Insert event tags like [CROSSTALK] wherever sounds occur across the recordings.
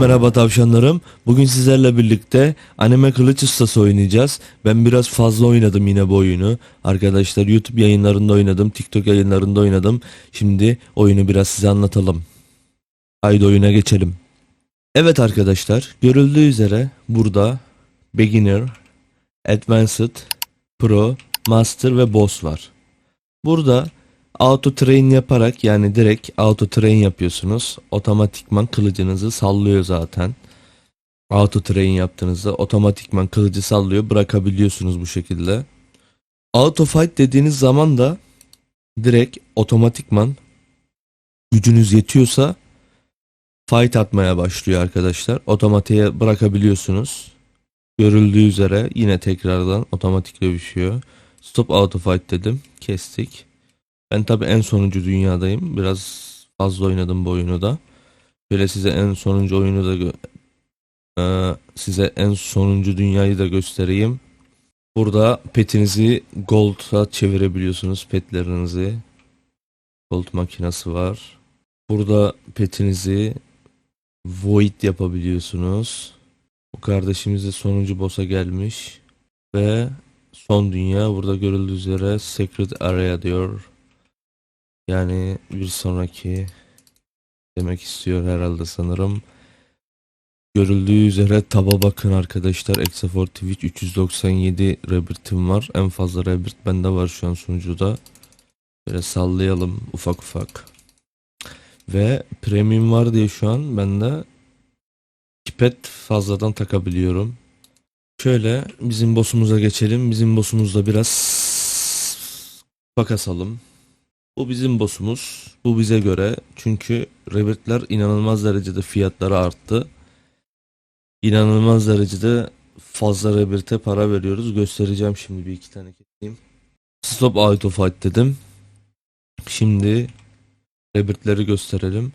Merhaba tavşanlarım. Bugün sizlerle birlikte anime kılıç ustası oynayacağız. Ben biraz fazla oynadım yine bu oyunu. Arkadaşlar YouTube yayınlarında oynadım, TikTok yayınlarında oynadım. Şimdi oyunu biraz size anlatalım. Haydi oyuna geçelim. Evet arkadaşlar, görüldüğü üzere burada Beginner, Advanced, Pro, Master ve Boss var. Burada auto train yaparak yani direkt auto train yapıyorsunuz. Otomatikman kılıcınızı sallıyor zaten. Auto train yaptığınızda otomatikman kılıcı sallıyor bırakabiliyorsunuz bu şekilde. Auto fight dediğiniz zaman da direkt otomatikman gücünüz yetiyorsa fight atmaya başlıyor arkadaşlar. Otomatiğe bırakabiliyorsunuz. Görüldüğü üzere yine tekrardan otomatik dövüşüyor. Stop auto fight dedim. Kestik. Ben tabi en sonuncu dünyadayım. Biraz fazla oynadım bu oyunu da. Şöyle size en sonuncu oyunu da Ee, size en sonuncu dünyayı da göstereyim. Burada petinizi gold'a çevirebiliyorsunuz petlerinizi. Gold makinesi var. Burada petinizi void yapabiliyorsunuz. Bu kardeşimiz de sonuncu boss'a gelmiş. Ve son dünya burada görüldüğü üzere Secret Area diyor. Yani bir sonraki demek istiyor herhalde sanırım. Görüldüğü üzere taba bakın arkadaşlar. Exafor Twitch 397 Rebirth'im var. En fazla Rebirth bende var şu an sunucuda. Böyle sallayalım ufak ufak. Ve premium var diye şu an bende pipet fazladan takabiliyorum. Şöyle bizim boss'umuza geçelim. Bizim boss'umuzda biraz bakasalım. Bu bizim boss'umuz. Bu bize göre. Çünkü Rebirth'ler inanılmaz derecede fiyatları arttı. İnanılmaz derecede fazla Rebirth'e para veriyoruz. Göstereceğim şimdi bir iki tane keseyim. Stop Auto Fight dedim. Şimdi Rebirth'leri gösterelim.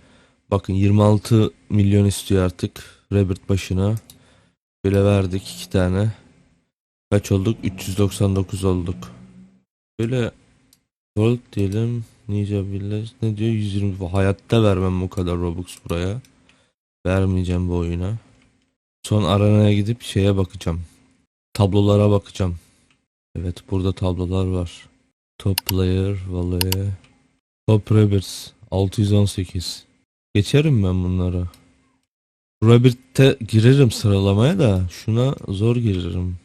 Bakın 26 milyon istiyor artık Rebirth başına. Böyle verdik iki tane. Kaç olduk? 399 olduk. Böyle World diyelim. Ninja Village ne diyor? 120. Hayatta vermem bu kadar Robux buraya. Vermeyeceğim bu oyuna. Son arenaya gidip şeye bakacağım. Tablolara bakacağım. Evet burada tablolar var. Top player, vallahi. Top Rebirths 618. Geçerim ben bunlara. Rebirth'te girerim sıralamaya da şuna zor girerim.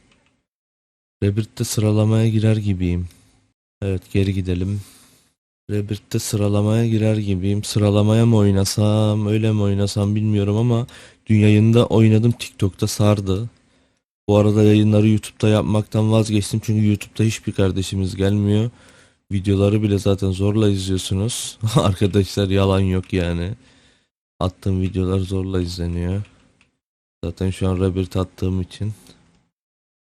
Rebirth'te sıralamaya girer gibiyim. Evet geri gidelim. Rebirth'te sıralamaya girer gibiyim. Sıralamaya mı oynasam, öyle mi oynasam bilmiyorum ama dün yayında oynadım TikTok'ta sardı. Bu arada yayınları YouTube'da yapmaktan vazgeçtim çünkü YouTube'da hiçbir kardeşimiz gelmiyor. Videoları bile zaten zorla izliyorsunuz. [LAUGHS] Arkadaşlar yalan yok yani. Attığım videolar zorla izleniyor. Zaten şu an Rebirth attığım için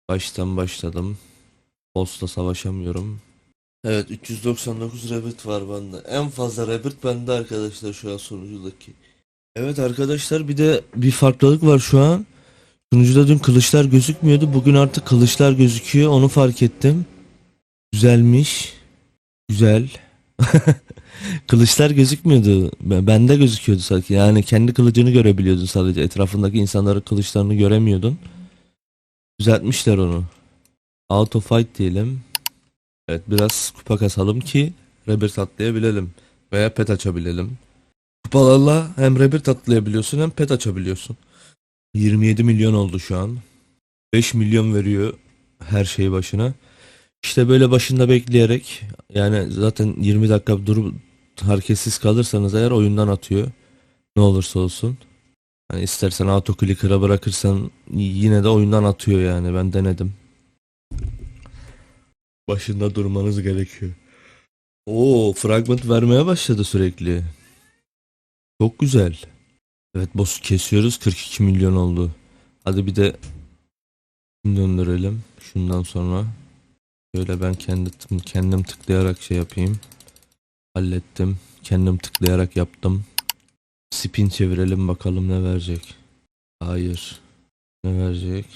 baştan başladım. Boss'la savaşamıyorum. Evet 399 Rebirth var bende. En fazla Rebirth bende arkadaşlar şu an sunucudaki. Evet arkadaşlar bir de bir farklılık var şu an. Sunucuda dün kılıçlar gözükmüyordu. Bugün artık kılıçlar gözüküyor. Onu fark ettim. Güzelmiş. Güzel. [LAUGHS] Kılıçlar gözükmüyordu. Ben- Bende gözüküyordu sanki. Yani kendi kılıcını görebiliyordun sadece. Etrafındaki insanların kılıçlarını göremiyordun. Düzeltmişler onu. Auto fight diyelim. Evet biraz kupa kasalım ki Rebirth atlayabilelim. Veya pet açabilelim. Kupalarla hem Rebirth atlayabiliyorsun hem pet açabiliyorsun. 27 milyon oldu şu an. 5 milyon veriyor her şey başına. İşte böyle başında bekleyerek yani zaten 20 dakika durup hareketsiz kalırsanız eğer oyundan atıyor. Ne olursa olsun. Yani istersen auto clicker'a bırakırsan yine de oyundan atıyor yani ben denedim. Başında durmanız gerekiyor. Oo, fragment vermeye başladı sürekli. Çok güzel. Evet boss'u kesiyoruz. 42 milyon oldu. Hadi bir de döndürelim. Şundan sonra. Şöyle ben kendi kendim tıklayarak şey yapayım. Hallettim. Kendim tıklayarak yaptım. Spin çevirelim bakalım ne verecek. Hayır. Ne verecek?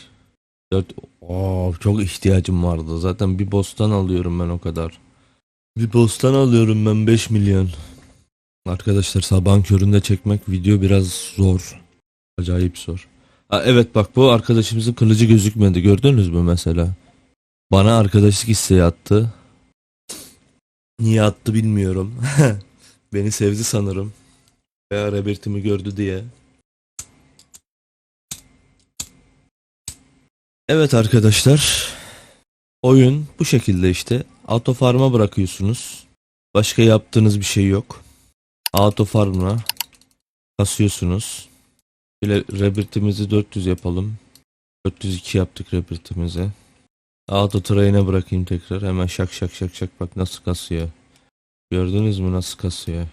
4 Oo, çok ihtiyacım vardı. Zaten bir boss'tan alıyorum ben o kadar. Bir boss'tan alıyorum ben 5 milyon. Arkadaşlar sabahın köründe çekmek video biraz zor. Acayip zor. Ha, evet bak bu arkadaşımızın kılıcı gözükmedi. Gördünüz mü mesela? Bana arkadaşlık isteği attı. Niye attı bilmiyorum. [LAUGHS] Beni sevdi sanırım. Veya Robert'imi gördü diye. Evet arkadaşlar. Oyun bu şekilde işte. Auto farm'a bırakıyorsunuz. Başka yaptığınız bir şey yok. Auto farm'la kasıyorsunuz. Şöyle Rebirth'imizi 400 yapalım. 402 yaptık Rebirth'imizi. Auto train'e bırakayım tekrar. Hemen şak şak şak şak bak nasıl kasıyor. Gördünüz mü nasıl kasıyor?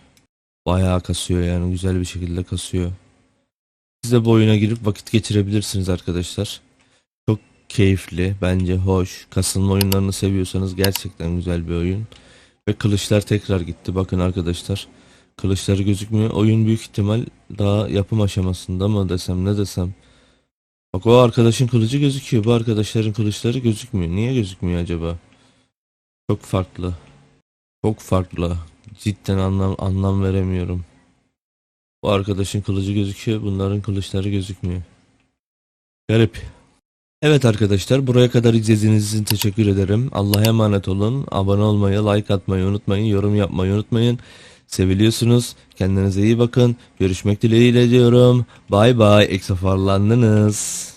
Bayağı kasıyor yani güzel bir şekilde kasıyor. Siz de bu oyuna girip vakit geçirebilirsiniz arkadaşlar. Keyifli, bence hoş. Kasılma oyunlarını seviyorsanız gerçekten güzel bir oyun. Ve kılıçlar tekrar gitti. Bakın arkadaşlar. Kılıçları gözükmüyor. Oyun büyük ihtimal daha yapım aşamasında mı desem ne desem. Bak o arkadaşın kılıcı gözüküyor. Bu arkadaşların kılıçları gözükmüyor. Niye gözükmüyor acaba? Çok farklı. Çok farklı. Cidden anlam anlam veremiyorum. Bu arkadaşın kılıcı gözüküyor. Bunların kılıçları gözükmüyor. Garip. Evet arkadaşlar buraya kadar izlediğiniz için teşekkür ederim. Allah'a emanet olun. Abone olmayı, like atmayı unutmayın. Yorum yapmayı unutmayın. Seviliyorsunuz. Kendinize iyi bakın. Görüşmek dileğiyle diyorum. Bay bay. Eksafarlandınız.